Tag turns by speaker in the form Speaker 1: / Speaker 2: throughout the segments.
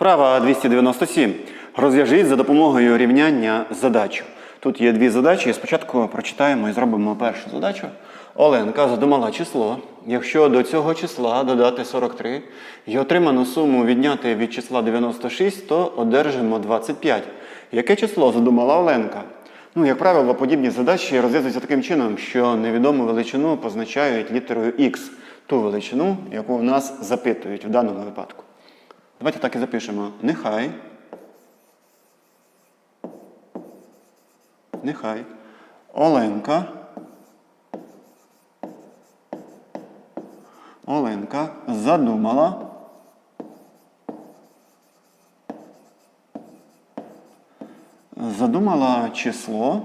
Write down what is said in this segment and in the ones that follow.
Speaker 1: Вправа 297. Розв'яжіть за допомогою рівняння задачу. Тут є дві задачі. Спочатку прочитаємо і зробимо першу задачу. Оленка задумала число. Якщо до цього числа додати 43 і отриману суму відняти від числа 96, то одержимо 25. Яке число задумала Оленка? Ну, як правило, подібні задачі розв'язуються таким чином, що невідому величину позначають літерою X, ту величину, яку в нас запитують в даному випадку. Давайте так і запишемо. Нехай. Нехай. Оленка. Оленка задумала. Задумала число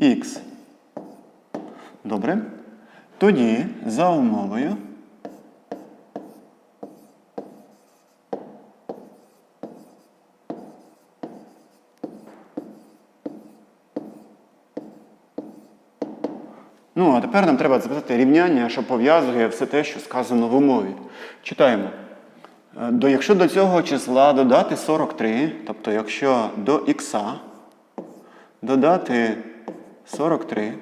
Speaker 1: Х. Добре. Тоді за умовою. Ну, а тепер нам треба записати рівняння, що пов'язує все те, що сказано в умові. Читаємо. Е, До, якщо до цього числа додати 43, тобто якщо до х додати 43,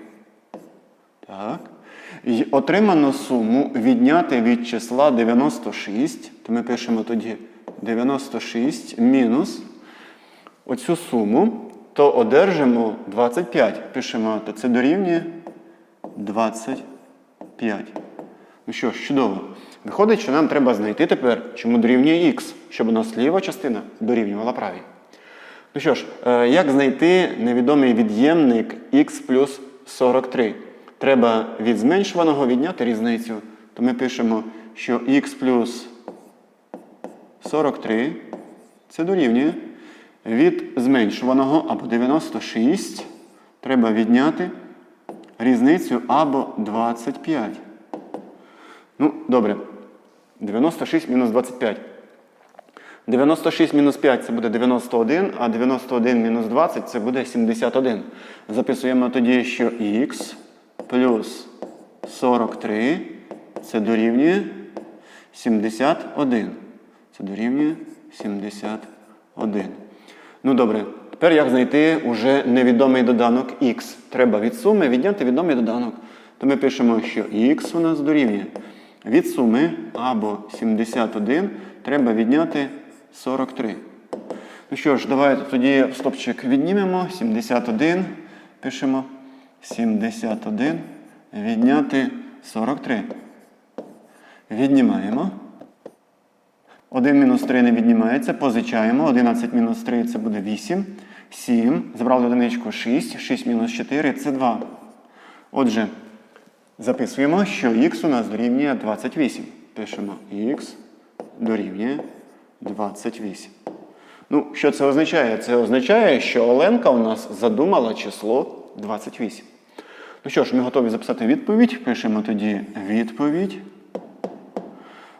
Speaker 1: так, і отриману суму відняти від числа 96, то ми пишемо тоді 96 мінус оцю суму, то одержимо 25. Пишемо, то це дорівнює 25. Ну що чудово. Виходить, що нам треба знайти тепер, чому дорівнює х, щоб у нас ліва частина дорівнювала правій. Ну що ж, е, як знайти невідомий від'ємник х плюс 43? Треба від зменшуваного відняти різницю. То ми пишемо, що х плюс 43 це дорівнює від зменшуваного або 96 треба відняти різницю або 25. Ну, добре. 96 мінус 25. 96 мінус 5 це буде 91, а 91 мінус 20 це буде 71. Записуємо тоді, що х плюс 43 це дорівнює 71. Це дорівнює 71. Ну добре. Тепер як знайти уже невідомий доданок х? Треба від суми відняти відомий доданок. То ми пишемо, що х у нас дорівнює. Від суми або 71 треба відняти 43. Ну що ж, давайте тоді стопчик віднімемо. 71. Пишемо 71. Відняти 43. Віднімаємо. 1 мінус 3 не віднімається, позичаємо. 11 мінус 3 це буде 8. 7. Забрали одиничку 6. 6 мінус 4 це 2. Отже, записуємо, що х у нас дорівнює 28. Пишемо х дорівнює 28. Ну, що це означає? Це означає, що Оленка у нас задумала число 28. Ну що ж, ми готові записати відповідь. Пишемо тоді відповідь.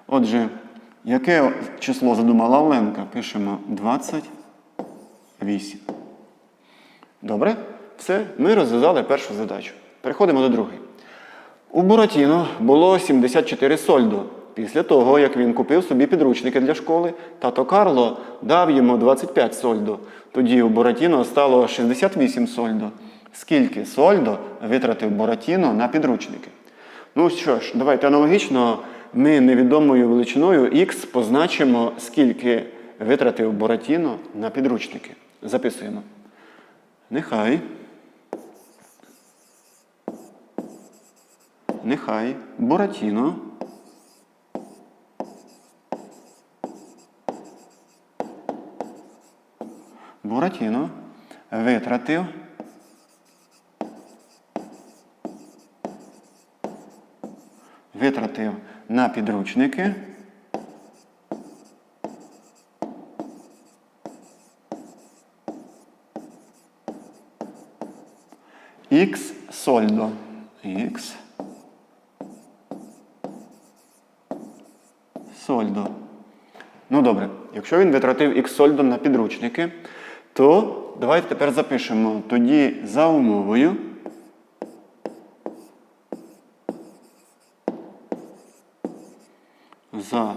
Speaker 1: Отже, яке число задумала Оленка? Пишемо 28. Добре? Все, ми розв'язали першу задачу. Переходимо до другої. У Буратіно було 74 сольдо. Після того, як він купив собі підручники для школи, тато Карло дав йому 25 сольдо. Тоді у Буратіно стало 68 сольдо. Скільки сольдо витратив Буратіно на підручники? Ну що ж, давайте аналогічно ми невідомою величиною х позначимо, скільки витратив Буратіно на підручники. Записуємо. Нехай. Нехай Буратіно Буратіно витратив витратив на підручники Х сольдо. Х сольдо. Ну добре, якщо він витратив Х сольдо на підручники, то давайте тепер запишемо тоді за умовою. За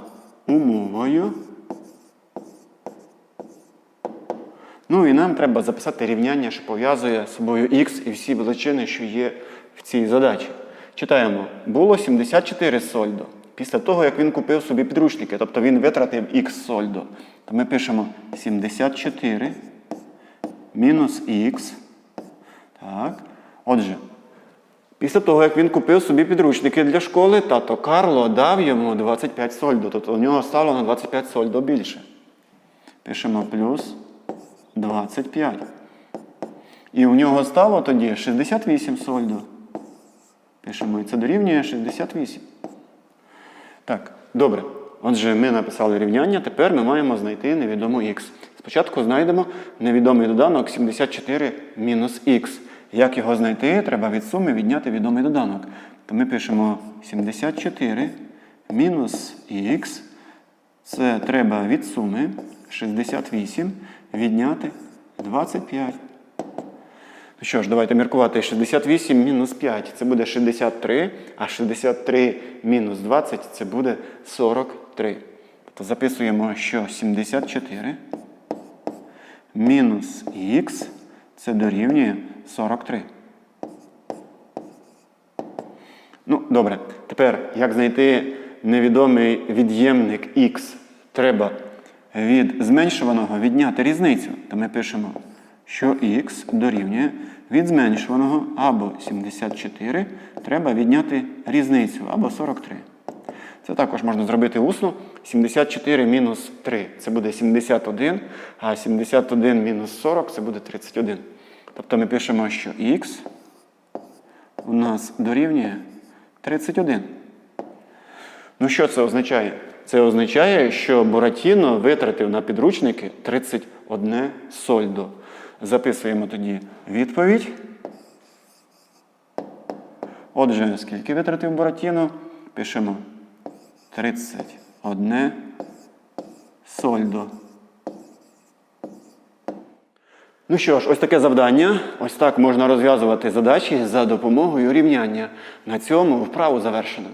Speaker 1: умовою. Ну і нам треба записати рівняння, що пов'язує з собою х і всі величини, що є в цій задачі. Читаємо, було 74 сольдо. Після того, як він купив собі підручники, тобто він витратив х сольдо, то ми пишемо 74 мінус х. Так. Отже, після того, як він купив собі підручники для школи, тато Карло дав йому 25 сольдо. Тобто у нього стало на 25 сольдо більше. Пишемо плюс 25. І у нього стало тоді 68 сольдо. Пишемо, і це дорівнює 68. Так, добре. Отже, ми написали рівняння, тепер ми маємо знайти невідому х. Спочатку знайдемо невідомий доданок 74 мінус х. Як його знайти? Треба від суми відняти відомий доданок. То ми пишемо 74 мінус х. Це треба від суми 68 відняти 25. Ну що ж, давайте міркувати. 68 мінус 5 це буде 63, а 63 мінус 20 це буде 43. Тобто записуємо, що 74 мінус х це дорівнює 43. Ну, добре. Тепер, як знайти невідомий від'ємник х, треба від зменшуваного відняти різницю. То ми пишемо, що х дорівнює від зменшуваного або 74 треба відняти різницю або 43. Це також можна зробити усно. 74 мінус 3 це буде 71, а 71 мінус 40 це буде 31. Тобто ми пишемо, що х у нас дорівнює 31. Ну, що це означає? Це означає, що Буратіно витратив на підручники 31 сольдо. Записуємо тоді відповідь. Отже, скільки витратив Буратіно? Пишемо 31 сольдо. Ну що ж, ось таке завдання. Ось так можна розв'язувати задачі за допомогою рівняння. На цьому вправу завершено.